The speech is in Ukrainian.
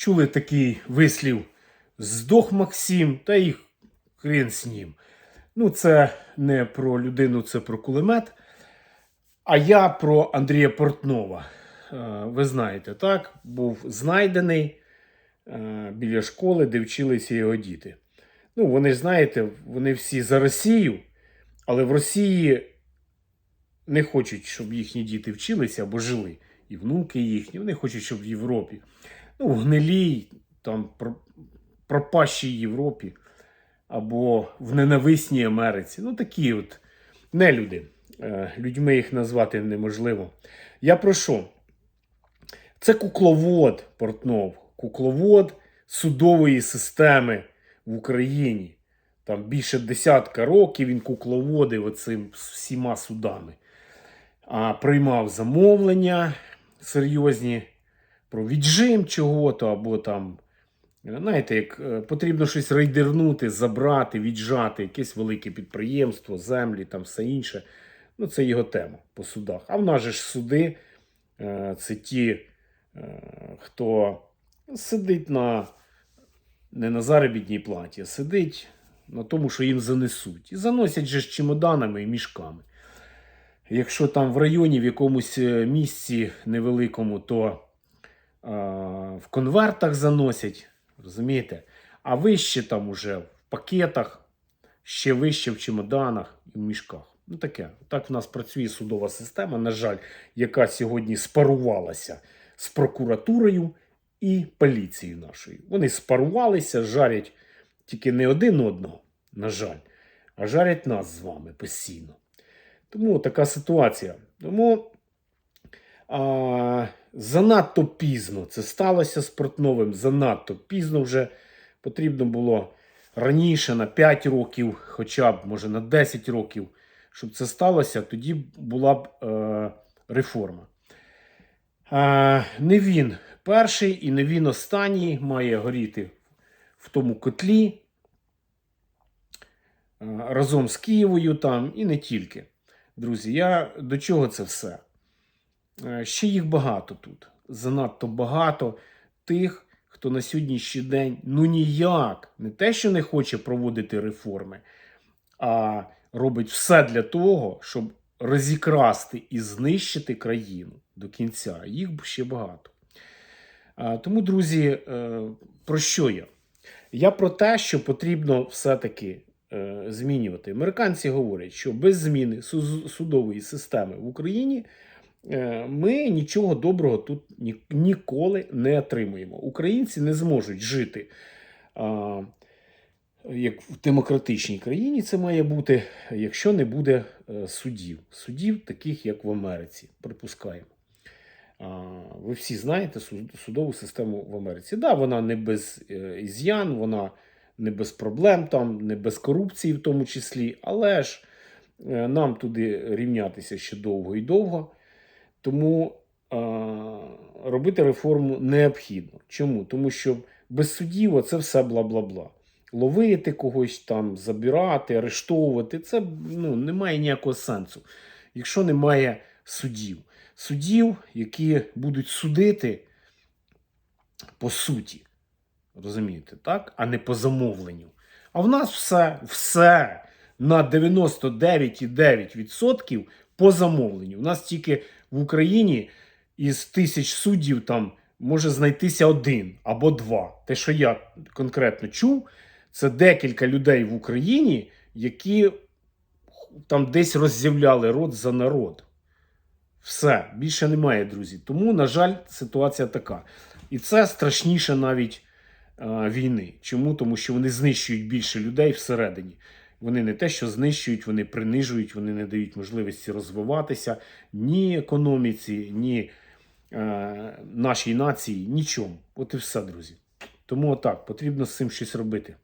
чули такий вислів здох Максим, та й хрен з ним. Ну, це не про людину, це про кулемет. А я про Андрія Портнова. Е, Ви знаєте, так? Був знайдений е, біля школи, де вчилися його діти. Ну, вони ж знаєте, вони всі за Росію, але в Росії не хочуть, щоб їхні діти вчилися або жили. І внуки їхні, вони хочуть, щоб в Європі. Ну, в гнилій, там про- пропащій Європі або в ненависній Америці. Ну, такі от нелюди. Е, Людьми їх назвати неможливо. Я про що? Це кукловод Портнов, кукловод судової системи в Україні. Там більше десятка років він кукловодив оцим всіма судами. А приймав замовлення серйозні про віджим чого-то, або там, знаєте, як е, потрібно щось рейдернути, забрати, віджати, якесь велике підприємство, землі, там все інше. Ну, це його тема по судах. А в нас же ж суди е, це ті, е, хто сидить на не на заробітній платі, а сидить на тому, що їм занесуть. І заносять же ж чемоданами і мішками. Якщо там в районі в якомусь місці невеликому, то в конвертах заносять, розумієте? А вище там уже в пакетах, ще вище в чемоданах і в мішках. Ну таке. Так в нас працює судова система, на жаль, яка сьогодні спарувалася з прокуратурою і поліцією нашою. Вони спарувалися, жарять тільки не один одного, на жаль, а жарять нас з вами постійно. Тому така ситуація. Тому а, занадто пізно це сталося з Портновим. Занадто пізно вже потрібно було раніше на 5 років, хоча б може на 10 років, щоб це сталося, тоді була б е, реформа. Е, не він перший і не він останній має горіти в тому котлі е, разом з Києвою там і не тільки. Друзі, я до чого це все? Е, Ще їх багато тут. Занадто багато тих, хто на сьогоднішній день ну ніяк не те, що не хоче проводити реформи, а робить все для того, щоб розікрасти і знищити країну до кінця. Їх ще багато. Тому, друзі, е, про що я? Я про те, що потрібно все-таки е, змінювати. Американці говорять, що без зміни судової системи в Україні ми нічого доброго тут ні- ніколи не отримуємо. Українці не зможуть жити. Як в демократичній країні це має бути, якщо не буде е, судів. Судів, таких як в Америці, припускаємо. Ви всі знаєте судову систему в Америці. Да, вона не без е, із'ян, вона не без проблем, там, не без корупції в тому числі, але ж е, нам туди рівнятися ще довго і довго. Тому а, робити реформу необхідно. Чому? Тому що без судів це все бла-бла-бла. Ловити когось там, забирати, арештовувати це ну, не має ніякого сенсу, якщо немає судів. Судів, які будуть судити по суті. Розумієте, так? А не по замовленню. А в нас все, все на 99,9% по замовленню. У нас тільки в Україні із тисяч суддів там може знайтися один або два. Те, що я конкретно чув, це декілька людей в Україні, які там десь роззявляли рот за народ. Все, більше немає, друзі. Тому, на жаль, ситуація така. І це страшніше навіть е, війни. Чому? Тому що вони знищують більше людей всередині. Вони не те, що знищують, вони принижують, вони не дають можливості розвиватися ні економіці, ні е, нашій нації, нічому. От і все, друзі. Тому отак, потрібно з цим щось робити.